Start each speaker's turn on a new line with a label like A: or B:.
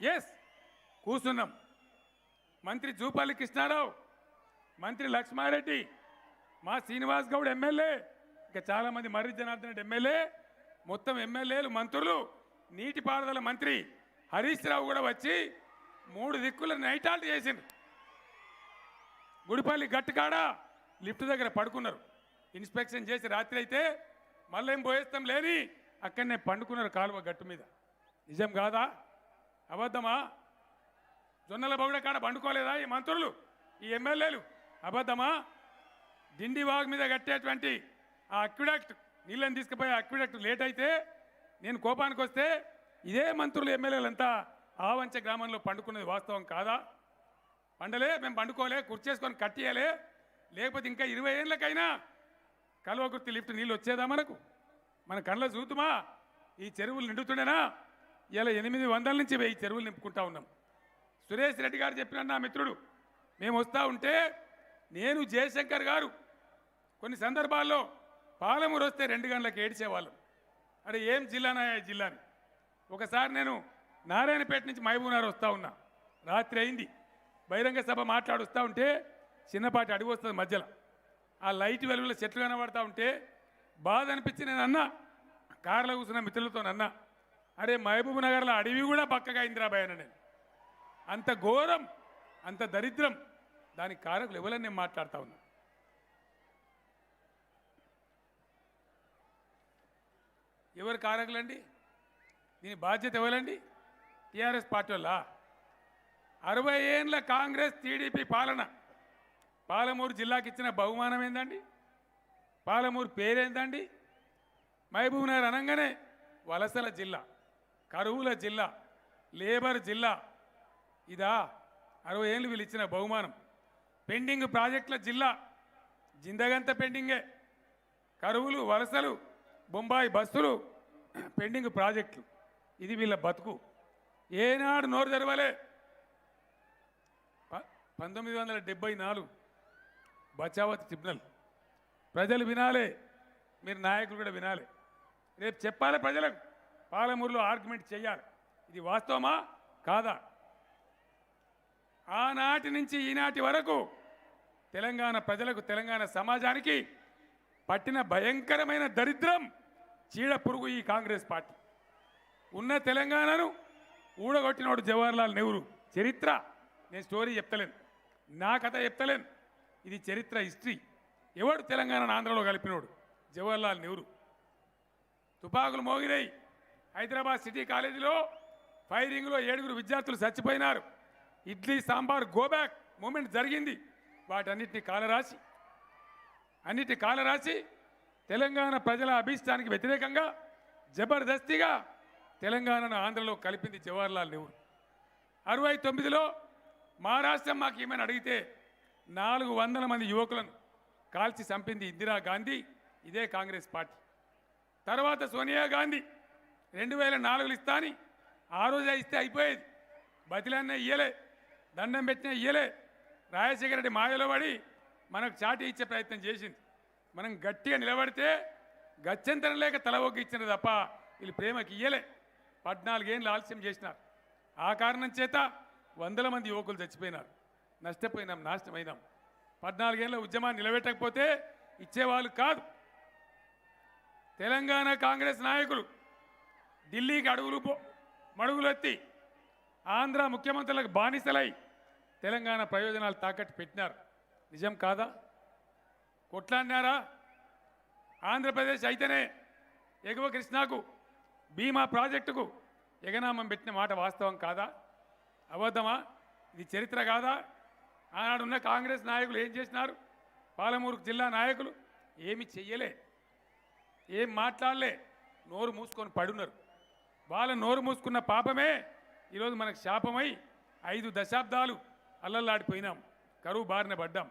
A: Yes కూర్చున్నాం. మంత్రి జూపల్లి కృష్ణారావు మంత్రి లక్ష్మారెడ్డి మా శ్రీనివాస్ గౌడ్ ఎమ్మెల్యే ఇంకా చాలామంది మర్రి జనార్దన్ రెడ్డి ఎమ్మెల్యే మొత్తం ఎమ్మెల్యేలు మంత్రులు నీటిపారుదల మంత్రి హరీష్ రావు కూడా వచ్చి మూడు దిక్కుల నైటాల్ట్ చేసింది గుడిపల్లి గట్టుకాడ లిఫ్ట్ దగ్గర పడుకున్నారు. ఇన్స్పెక్షన్ చేసి రాత్రి అయితే మళ్ళీ ఏం పోయేస్తాం లేని అక్కడనే పండుకున్నారు కాలువ గట్టు మీద. నిజం కాదా? అబద్ధమా? జొన్నల బొగడ కాడ పండుకోలేదా ఈ మంత్రులు ఈ ఎమ్మెల్యేలు? అబద్ధమా? డిండి వాగు మీద కట్టేటువంటి ఆ అక్విడక్ట్ నీళ్ళని తీసుకుపోయే అక్విడక్ట్ లేట్ అయితే నేను కోపానికి వస్తే ఇదే మంత్రులు ఎమ్మెల్యేలంతా ఆవంచ గ్రామంలో పండుకున్నది వాస్తవం కాదా? పండలే మేము పండుకోలే కుర్చేసుకొని కట్టేయలే లేకపోతే ఇంకా ఇరవై ఏళ్ళకైనా కల్వకుర్తి లిఫ్ట్ నీళ్ళు వచ్చేదా మనకు? మన కళ్ళ చూతుమా ఈ చెరువులు నిండుతుండేనా? ఇలా ఎనిమిది వందల నుంచి వెయ్యి చెరువులు నింపుకుంటా ఉన్నాం. సురేష్ రెడ్డి గారు చెప్పిన నా మిత్రుడు మేము వస్తూ ఉంటే నేను జయశంకర్ గారు. కొన్ని సందర్భాల్లో పాలమూరు వస్తే రెండు గంటలకు ఏడ్చేవాళ్ళం. అరే ఏం జిల్లానా జిల్లాని ఒకసారి నేను నారాయణపేట నుంచి మహబూబ్నగర్ వస్తూ ఉన్నా. రాత్రి అయింది. బహిరంగ సభ మాట్లాడుస్తూ ఉంటే చిన్నపాటి అడుగు వస్తుంది మధ్యలో. ఆ లైట్ వెలుగులో చెట్లు కనబడతా ఉంటే బాధ అనిపించి నేను అన్నా కారులో కూర్చున్న మిత్రులతో అన్నా అరే మహబూబ్ నగర్లో అడవి కూడా పక్కగా ఇందిరాబాయ్ అని నేను. అంత ఘోరం అంత దరిద్రం. దానికి కారకులు ఎవరని నేను మాట్లాడుతూ ఉన్నా. ఎవరు కారకులండి? దీని బాధ్యత ఎవరండి? టీఆర్ఎస్ పార్టీ వల్ల అరవై ఏండ్ల కాంగ్రెస్ టీడీపీ పాలన. పాలమూరు జిల్లాకి ఇచ్చిన బహుమానం ఏందండి? పాలమూరు పేరేందండి? మహబూబ్ నగర్ అనగానే వలసల జిల్లా. కరువుల జిల్లా లేబర్ జిల్లా. ఇదా అరవై ఏళ్ళు వీళ్ళు ఇచ్చిన బహుమానం. పెండింగ్ ప్రాజెక్టుల జిల్లా. జిందగంత పెండింగే. కరువులు వలసలు బొంబాయి బస్సులు పెండింగ్ ప్రాజెక్టులు. ఇది వీళ్ళ బతుకు. ఏనాడు నోరు తెరవలే. ప- పంతొమ్మిది వందల డెబ్బై నాలుగు బచావత్ ట్రిబ్యునల్. ప్రజలు వినాలే. మీరు నాయకులు కూడా వినాలి. రేపు చెప్పాలి ప్రజలకు. పాలమూరులో ఆర్గ్యుమెంట్ చేయాలి ఇది వాస్తవమా? కాదా? ఆనాటి నుంచి ఈనాటి వరకు తెలంగాణ ప్రజలకు తెలంగాణ సమాజానికి పట్టిన భయంకరమైన దరిద్రం చీడ పురుగు ఈ కాంగ్రెస్ పార్టీ. ఉన్న తెలంగాణను ఊడగొట్టినోడు జవహర్లాల్ నెహ్రూ. చరిత్ర నేను స్టోరీ చెప్తలేను. నా కథ చెప్తలేను. ఇది చరిత్ర హిస్టరీ. ఎవడు తెలంగాణను ఆంధ్రలో కలిపినోడు? జవహర్లాల్ నెహ్రూ. తుపాకులు మోగినాయి హైదరాబాద్ సిటీ కాలేజీలో ఫైరింగ్లో ఏడుగురు విద్యార్థులు చచ్చిపోయినారు. Idli sambar go back movement జరిగింది. వాటన్నిటిని కాలరాసి అన్నిటి కాలరాసి తెలంగాణ ప్రజల అభీష్టానికి వ్యతిరేకంగా జబర్దస్తిగా తెలంగాణను ఆంధ్రలో కలిపింది జవహర్లాల్ నెహ్రూ. అరవై తొమ్మిదిలో మహారాష్ట్రం మాకు ఏమైనా అడిగితే నాలుగు వందల మంది యువకులను కాల్చి చంపింది ఇందిరాగాంధీ ఇదే కాంగ్రెస్ పార్టీ. తర్వాత సోనియా గాంధీ రెండు వేల నాలుగులు ఇస్తాని ఆ రోజే ఇస్తే అయిపోయేది. బతిలన్న ఇయ్యలే దండం పెట్టినా ఇయ్యలే. రాజశేఖర రెడ్డి మాయలో పడి మనకు చాటి ఇచ్చే ప్రయత్నం చేసింది. మనం గట్టిగా నిలబడితే గత్యంతరం లేక తల ఇచ్చిన తప్ప వీళ్ళు ప్రేమకి ఇయ్యలే. పద్నాలుగేళ్ళు ఆలస్యం చేసినారు. ఆ కారణం చేత వందల మంది యువకులు చచ్చిపోయినారు. నష్టపోయినాం నాశనమైనాం. పద్నాలుగేళ్ళ ఉద్యమాన్ని నిలబెట్టకపోతే ఇచ్చేవాళ్ళు కాదు. తెలంగాణ కాంగ్రెస్ నాయకులు ఢిల్లీకి అడుగులు పో- మడుగులెత్తి ఆంధ్ర ముఖ్యమంత్రులకు బానిసలై తెలంగాణ ప్రయోజనాలు తాకట్టు పెట్టినారు. నిజం కాదా? కొట్లాడినారా? ఆంధ్రప్రదేశ్ అయితేనే ఎగువ కృష్ణాకు భీమా ప్రాజెక్టుకు ఎగనామం పెట్టిన మాట వాస్తవం కాదా? అబద్ధమా? ఇది చరిత్ర కాదా? ఆనాడున్న కాంగ్రెస్ నాయకులు ఏం చేసినారు? పాలమూరు జిల్లా నాయకులు ఏమి చెయ్యలే ఏం మాట్లాడలే నోరు మూసుకొని పడున్నారు. వాళ్ళ నోరు మూసుకున్న పాపమే ఈరోజు మనకు శాపమై ఐదు దశాబ్దాలు అల్లల్లాడిపోయినాం. కరువు బారిన పడ్డాం.